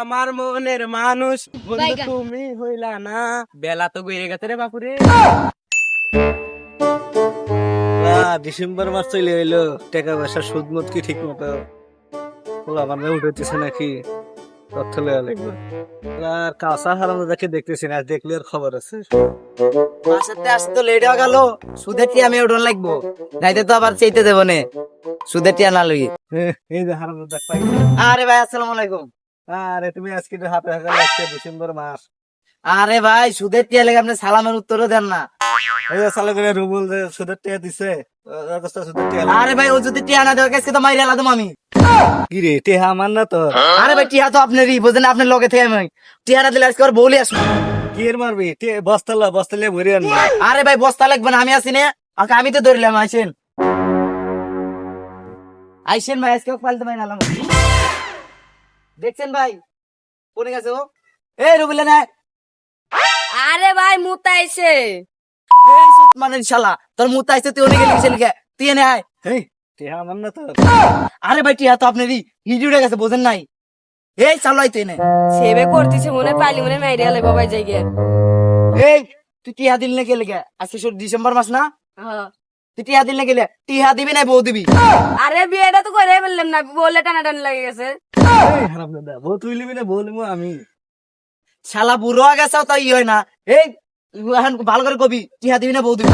আমার মনের মানুষ। বন্ধু তুমি হইলা না। বেলা তো গইরে গেছে রে বাপুরে। ডিসেম্বর মাস চলে এলো টাকা পয়সা সুদ মত কি ঠিক মতো আমার মেয়ে উঠেছে নাকি? তথ্য লেওয়া লাগবে। আর কাঁচা হারানো দেখে দেখতেছি না দেখলে আর খবর আছে? বাসাতে আসতে তো লেট হয়ে গেল। সুদের টিয়া আমি উঠন লাগবো। যাইতে তো আবার চাইতে দেবো নে। সুদের টিয়া না লই। এই যে পাই আরে ভাই আসসালামু আলাইকুম। আরে তুমি আজকে হাতে হাতে আজকে ডিসেম্বর মাস আরে ভাই সুদের টিয়া লেগে আপনি সালামের উত্তরও দেন না। এই যে সালে করে রুবুল যে সুদের টিয়া দিছে ওর কাছে সুদের টিয়া আরে ভাই ও যদি টিয়া না দেওয়া কাছে তো মাইরে আলাদম আমি কি রে টিয়া আমার না তো আরে ভাই টিয়া তো আপনারই বোঝেন আপনার লগে থেকে আমি দিলে আজকে আর বলি আসব। কি এর মারবি? টিয়া বস্তালা বস্তালে ভরে আনবি। আরে ভাই বস্তা লাগবে না আমি আসি না। আকে আমি তো ধরলাম আইসেন। আইসেন ভাই আজকে ফালতে ভাই নালাম দেখছেন ভাই? কোনে গেছে ও। এই রুবিলে না। আরে ভাই মুতা আইছে। এই সুত মানে শালা তোর মুতা আইছে তুই অনেক গেলি লিখে তুই এনে আয়। এই টিয়া আমার না তো আরে ভাই টিয়া তো আপনারই। হিডিউটা গেছে বোঝেন নাই। এই চালো আইতে এনে। সেবে করতেছে মনে পাইলি মনে মাইরে আলে বাবাই যাই গে এই তুই টিয়া দিল না গেলে গে আজকে ডিসেম্বর মাস না? হ্যাঁ। টিয়া দিল গেলে টিয়া দিবি না বউ দিবি? আরে বিয়েটা তো করে বললাম না বলে টানা টানি লাগে গেছে। বউ তুই লিবি না বউ লিবো আমি। শালা বুড়ো গেছে তাই ই হয় না। এই এখন ভালো করে কবি টিয়া দিবি না বউ দিবি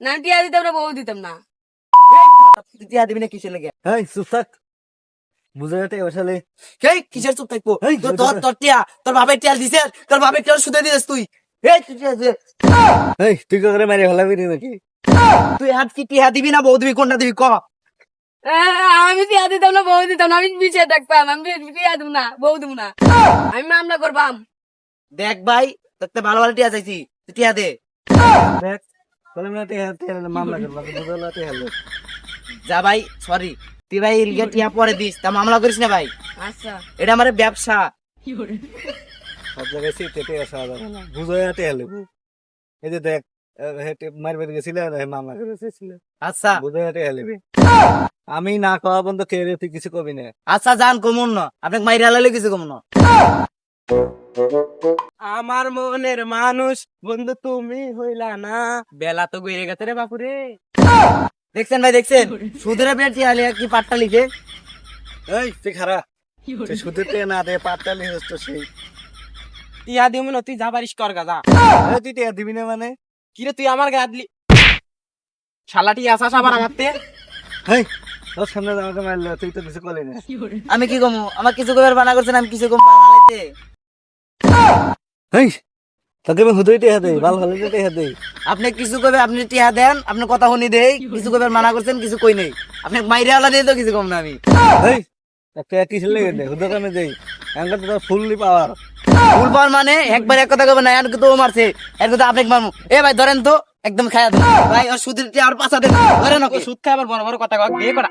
না? টিয়া দিতাম না বউ দিতাম না। এই তুই দিবি না কিসের লেগে? এই চুপ থাক। বুঝে যাতে বসালে কিসের চুপ থাকব? এই, তোর তোর টিয়া তোর বাপের টিয়া দিছে তোর বাপের টিয়া শুধু দিস তুই। এই তুই টিয়া দে। এই তুই করে মারি ফেলাবি নাকি? তুই হাত কি টিয়া দিবি না বউ দিবি কোনটা দিবি ক? আমি টিয়া দিতাম না বউ দিতাম না আমি পিছিয়ে থাকতাম আমি টিয়া দিব না বউ দিব না। আমি মামলা করবাম। দেখ ভাই তোকে ভালো ভালো টিয়া চাইছি তুই টিয়া দে। দেখ বলে না তে হাতে মামলা করবা বুঝে না তে হলো যা ভাই সরি তুই ভাই ইলগে টিয়া পরে দিস তা মামলা করিস না ভাই। আচ্ছা। এটা আমার ব্যবসা। সব জায়গায় সে তেতে আসা বুঝে যাতে হলো এই যে দেখ মারবে গেছিল মামলা করে ছিল আচ্ছা। আমি না খাওয়া বন্ধ কে রে তুই কিছু কবি না। আচ্ছা যান কমন না। আপনাকে মাইরে আলালে কিছু কমন না। আমার মনের মানুষ বন্ধু তুমি হইলা না। বেলা তো গইরে গেছে রে বাপুরে। দেখছেন ভাই দেখছেন? সুদের আপনার টিয়া কি পাট্টা লিখে? এই তুই খারা। তুই শুধু না দে পাটটা নিয়ে তো সেই। টিয়া দিমু না তুই যা পারিস কর গা যা। তুই টিয়া দিবি না মানে? কিরে তুই আমার গায়ে দিলি? শালা টিয়া আসা আবার আগাতে হেই তোর সামনে আমাকে মারলো তুই তো কিছু করলি না। আমি কি কমু? আমার কিছু কবার বানা করছেন আমি কিছু কম বানাইতে হেই তোকে আমি হুদুই টিয়া দেই ভালো ভালো টিয়া দেই। আপনি কিছু কবে আপনি টিয়া দেন আপনি কথা শুনি দেই কিছু কবে মানা করছেন কিছু কই নেই। আপনি মাইরে আলা দিয়ে তো কিছু কম না আমি। হেই কিসের লেগে দে হুদুক আমি দেই এঙ্গা তো ফুললি পাওয়ার ভুল পাওয়ার মানে একবার এক কথা কবে না এর তো ও মারছে এর কথা আপনাকে মারমু। এ ভাই ধরেন তো একদম খায়া দেন। ভাই ওর সুদের আর পাঁচা দেন। ধরেন সুদ খাই আবার বড় বড় কথা কয় বিয়ে করা।